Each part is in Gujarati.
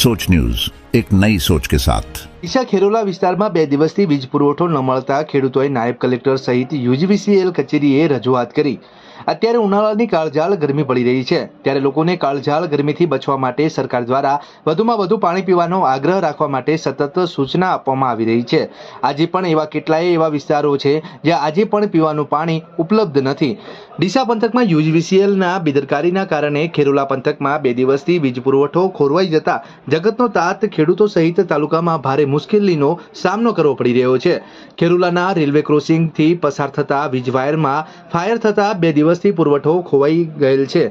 સોચ ન્યૂઝ એક નઈ સોચ કે સાથ ઈશા ખેરોલા વિસ્તારમાં બે દિવસથી વીજ પુરવઠો ન મળતા ખેડૂતોએ નાયબ કલેક્ટર સહિત યુજીવીસીએલ કચેરીએ રજૂઆત કરી. અત્યારે ઉનાળાની કાળઝાળ ગરમી પડી રહી છે. ત્યારે લોકોને કાળઝાળ ગરમીથી બચવા માટે સરકાર દ્વારા વધુમાં વધુ પાણી પીવાનો આગ્રહ રાખવા માટે સતત સૂચના આપવામાં આવી રહી છે. આજે પણ એવા કેટલાય એવા વિસ્તારો છે જ્યાં આજે પણ પીવાનું પાણી ઉપલબ્ધ નથી. ડીસા પંથકમાં યુજીવીસીએલના બેદરકારીના કારણે ખેરોલા પંથકમાં બે દિવસથી વીજ પુરવઠો ખોરવાઈ જતા જગતનો તાત ખેડૂતો સહિત તાલુકામાં ભારે મુશ્કેલીનો સામનો કરવો પડી રહ્યો છે. ખેરુલાના રેલવે ક્રોસિંગથી પસાર થતા વીજ વાયરમાં ફાયર થતા બે દિવસથી પુરવઠો ખોવાઈ ગયેલ છે.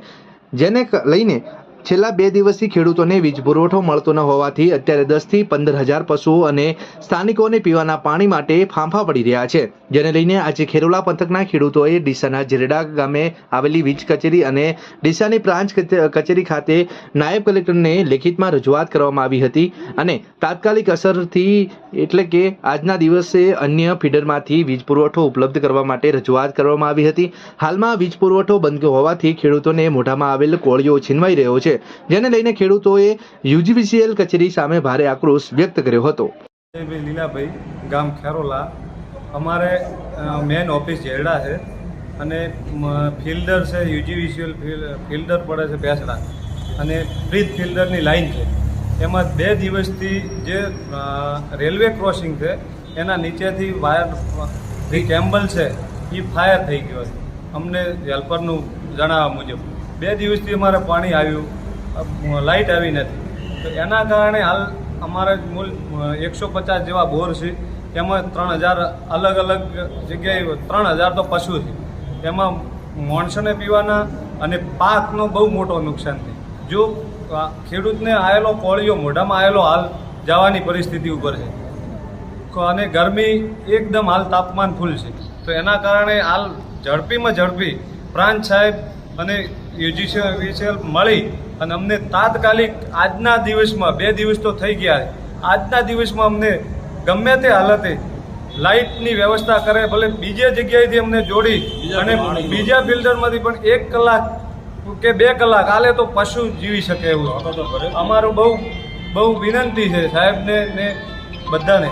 જેને લઈને છેલ્લા બે દિવસથી ખેડૂતોને વીજ પુરવઠો મળતો ન હોવાથી અત્યારે દસથી પંદર હજાર પશુઓ અને સ્થાનિકોને પીવાના પાણી માટે ફાંફા પડી રહ્યા છે. જેને લઈને આજે ખેરોલા પંથકના ખેડૂતોએ ડીસાના જેરડા ગામે આવેલી વીજ કચેરી અને ડીસાની કચે- કચેરી ખાતે નાયબ કલેક્ટરને લેખિતમાં રજૂઆત કરવામાં આવી હતી અને તાત્કાલિક અસરથી એટલે કે આજના દિવસે અન્ય ફીડરમાંથી વીજ પુરવઠો ઉપલબ્ધ કરવા માટે રજૂઆત કરવામાં આવી હતી. હાલમાં વીજ પુરવઠો બંધ હોવાથી ખેડૂતોને મોઢામાં આવેલ કોળિયો છીનવાઈ રહ્યો છે. જેને લઈને ખેડૂતોએ યુજીવીસીએલ કચેરી સામે ભારે આક્રોશ વ્યક્ત કર્યો હતો. લીલાભાઈ, ગામ ખેરોલા. અમારે મેન ઓફિસ જેરડા છે અને ફિલ્ડર છે, યુજીવીસીએલ ફિલ્ડર પડે છે બેસડા. અને બ્રિજ ફિલ્ડરની લાઈન છે. એમાં બે દિવસથી જે રેલવે ક્રોસિંગ છે, એના નીચેથી વાયર, જે કેમ્બલ છે એ ફાયર થઈ ગયો છે. અમને હેલ્પરનું જણાવવા મુજબ. બે દિવસથી અમારે પાણી આવ્યું. લાઇટ આવી નથી. તો એના કારણે હાલ અમારે મૂળ એકસો પચાસ જેવા બોર છે. એમાં ત્રણ હજાર અલગ અલગ જગ્યાએ ત્રણ હજાર તો પશુ છે. એમાં માણસોને પીવાના અને પાકનો બહુ મોટો નુકસાન છે. જો ખેડૂતને આવેલો કોળીઓ મોઢામાં આવેલો હાલ જવાની પરિસ્થિતિ ઉપર છે. અને ગરમી એકદમ હાલ તાપમાન ફૂલ છે. તો એના કારણે હાલ ઝડપીમાં ઝડપી પ્રાંત સાહેબ અને યુજીસીએલ મળી અને અમને તાત્કાલિક આજના દિવસમાં બે દિવસ તો થઈ ગયા આજના દિવસમાં અમને ગમે તે હાલતે લાઇટની વ્યવસ્થા કરે ભલે બીજે જગ્યાએથી અમને જોડી અને બીજા ફિલ્ટરમાંથી પણ એક કલાક કે બે કલાક હાલે તો પશુ જીવી શકે એવું. અમારું બહુ બહુ વિનંતી છે સાહેબને ને બધાને.